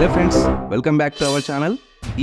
Hello friends welcome back to our channel.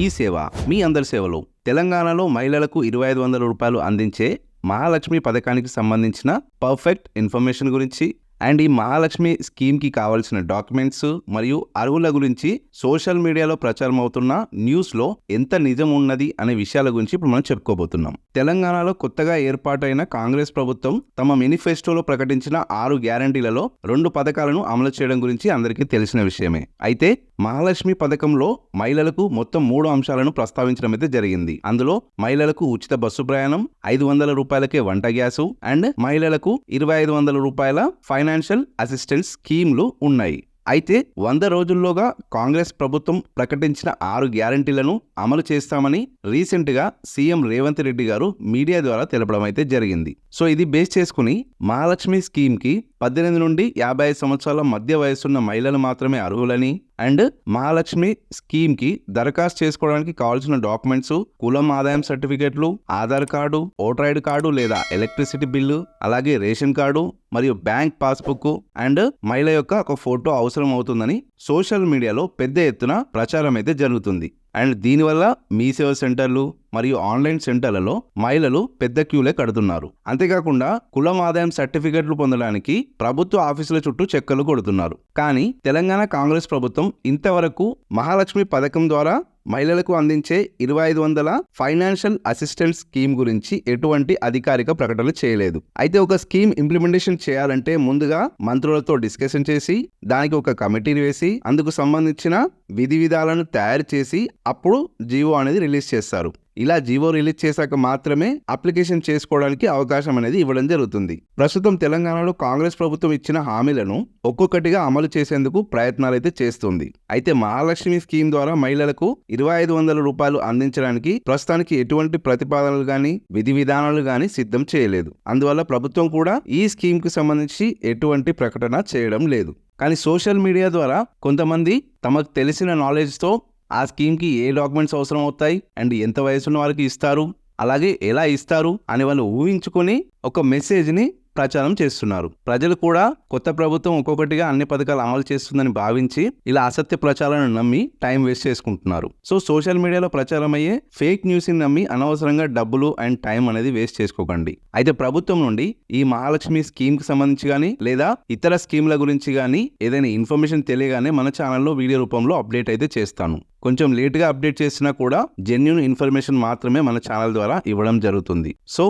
ఈ సేవ మీ అందరి సేవలు. తెలంగాణలో మహిళలకు ఇరవై ఐదు వందల రూపాయలు అందించే మహాలక్ష్మి పథకానికి సంబంధించిన పర్ఫెక్ట్ ఇన్ఫర్మేషన్ గురించి అండ్ ఈ మహాలక్ష్మి స్కీమ్కి కావాల్సిన డాక్యుమెంట్స్ మరియు అర్హుల గురించి సోషల్ మీడియాలో ప్రచారం అవుతున్న న్యూస్లో ఎంత నిజం ఉన్నది అనే విషయాల గురించి ఇప్పుడు మనం చెప్పుకోబోతున్నాం. తెలంగాణలో కొత్తగా ఏర్పాటైన కాంగ్రెస్ ప్రభుత్వం తమ మేనిఫెస్టోలో ప్రకటించిన ఆరు గ్యారంటీలలో రెండు పథకాలను అమలు చేయడం గురించి అందరికీ తెలిసిన విషయమే. అయితే మహాలక్ష్మి పథకంలో మహిళలకు మొత్తం మూడు అంశాలను ప్రస్తావించడం అయితే జరిగింది. అందులో మహిళలకు ఉచిత బస్సు ప్రయాణం ఐదు వందల రూపాయలకే వంట గ్యాసు అండ్ మహిళలకు ఇరవై ఐదు వందల రూపాయల ఫైనాన్షియల్ అసిస్టెన్స్ స్కీమ్లు ఉన్నాయి. అయితే వంద రోజుల్లోగా కాంగ్రెస్ ప్రభుత్వం ప్రకటించిన ఆరు గ్యారంటీలను అమలు చేస్తామని రీసెంట్గా సీఎం రేవంత్ రెడ్డి గారు మీడియా ద్వారా తెలపడం అయితే జరిగింది. సో ఇది బేస్ చేసుకుని మహాలక్ష్మి స్కీమ్కి పద్దెనిమిది నుండి యాభై ఐదు సంవత్సరాల మధ్య వయసున్న మహిళలు మాత్రమే అర్హులని అండ్ మహాలక్ష్మి స్కీమ్కి దరఖాస్తు చేసుకోవడానికి కావాల్సిన డాక్యుమెంట్స్ కులం ఆదాయం సర్టిఫికెట్లు Aadhaar card voter ID card లేదా ఎలక్ట్రిసిటీ బిల్లు అలాగే రేషన్ కార్డు మరియు బ్యాంక్ పాస్బుక్ అండ్ మహిళ యొక్క ఒక ఫోటో అవసరం అవుతుందని సోషల్ మీడియాలో పెద్ద ఎత్తున ప్రచారం అయితే జరుగుతుంది. అండ్ దీనివల్ల మీ సేవ సెంటర్లు మరియు ఆన్లైన్ సెంటర్లలో మహిళలు పెద్ద క్యూలే కడుతున్నారు. అంతేకాకుండా కులం ఆదాయం సర్టిఫికెట్లు పొందడానికి ప్రభుత్వ ఆఫీసుల చుట్టూ చెక్కలు కొడుతున్నారు. కానీ తెలంగాణ కాంగ్రెస్ ప్రభుత్వం ఇంతవరకు మహాలక్ష్మి పథకం ద్వారా మహిళలకు అందించే ఇరవై ఐదు వందల ఫైనాన్షియల్ అసిస్టెంట్ స్కీమ్ గురించి ఎటువంటి అధికారిక ప్రకటనలు చేయలేదు. అయితే ఒక స్కీమ్ ఇంప్లిమెంటేషన్ చేయాలంటే ముందుగా మంత్రులతో డిస్కషన్ చేసి దానికి ఒక కమిటీని వేసి అందుకు సంబంధించిన విధి విధాలను తయారు చేసి అప్పుడు జీవో అనేది రిలీజ్ చేస్తారు. ఇలా జీవో రిలీజ్ చేశాక మాత్రమే అప్లికేషన్ చేసుకోవడానికి అవకాశం అనేది ఇవ్వడం జరుగుతుంది. ప్రస్తుతం తెలంగాణలో కాంగ్రెస్ ప్రభుత్వం ఇచ్చిన హామీలను ఒక్కొక్కటిగా అమలు చేసేందుకు ప్రయత్నాలు అయితే చేస్తుంది. అయితే మహాలక్ష్మి స్కీమ్ ద్వారా మహిళలకు ఇరవై ఐదు వందల రూపాయలు అందించడానికి ప్రస్తుతానికి ఎటువంటి ప్రతిపాదనలు గాని విధి విధానాలు గాని సిద్ధం చేయలేదు. అందువల్ల ప్రభుత్వం కూడా ఈ స్కీమ్కి సంబంధించి ఎటువంటి ప్రకటన చేయడం లేదు. కానీ సోషల్ మీడియా ద్వారా కొంతమంది తమకు తెలిసిన నాలెడ్జ్తో ఆ స్కీమ్కి ఏ డాక్యుమెంట్స్ అవసరం అవుతాయి అండ్ ఎంత వయసున్న వారికి ఇస్తారు? అలాగే ఎలా ఇస్తారు? అని వాళ్ళు ఊహించుకొని ఒక మెసేజ్ని ప్రచారం చేస్తున్నారు. ప్రజలు కూడా కొత్త ప్రభుత్వం ఒక్కొక్కటిగా అన్ని పథకాలు అమలు చేస్తుందని భావించి ఇలా అసత్య ప్రచారాలను నమ్మి టైం వేస్ట్ చేసుకుంటున్నారు. సో సోషల్ మీడియాలో ప్రచారం అయ్యే ఫేక్ న్యూస్ని నమ్మి అనవసరంగా డబ్బులు అండ్ టైం అనేది వేస్ట్ చేసుకోకండి. అయితే ప్రభుత్వం నుండి ఈ మహాలక్ష్మి స్కీమ్కి సంబంధించి కానీ లేదా ఇతర స్కీమ్ల గురించి కానీ ఏదైనా ఇన్ఫర్మేషన్ తెలియగానే మన ఛానల్లో వీడియో రూపంలో అప్డేట్ అయితే చేస్తాను. కొంచెం లేట్గా అప్డేట్ చేసినా కూడా జెన్యున్ ఇన్ఫర్మేషన్ మాత్రమే మన ఛానల్ ద్వారా ఇవ్వడం జరుగుతుంది. సో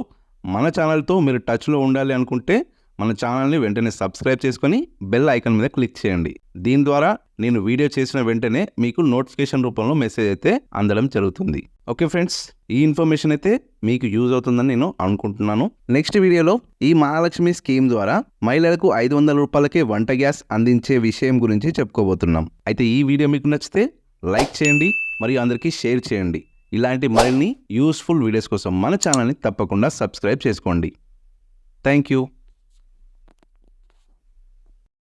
మన ఛానల్తో మీరు టచ్లో ఉండాలి అనుకుంటే మన ఛానల్ని వెంటనే సబ్స్క్రైబ్ చేసుకొని బెల్ ఐకాన్ మీద క్లిక్ చేయండి. దీని ద్వారా నేను వీడియో చేసిన వెంటనే మీకు నోటిఫికేషన్ రూపంలో మెసేజ్ అయితే అందడం జరుగుతుంది. ఓకే ఫ్రెండ్స్ ఈ ఇన్ఫర్మేషన్ అయితే మీకు యూజ్ అవుతుందని నేను అనుకుంటున్నాను. నెక్స్ట్ వీడియోలో ఈ మహాలక్ష్మి స్కీమ్ ద్వారా మహిళలకు ఐదు వందల రూపాయలకే వంట గ్యాస్ అందించే విషయం గురించి చెప్పుకోబోతున్నాం. అయితే ఈ వీడియో మీకు నచ్చితే లైక్ చేయండి మరియు అందరికీ షేర్ చేయండి. ఇలాంటి మరిన్ని యూస్ఫుల్ వీడియోస్ కోసం మన ఛానల్ని తప్పకుండా సబ్స్క్రైబ్ చేసుకోండి. Thank you.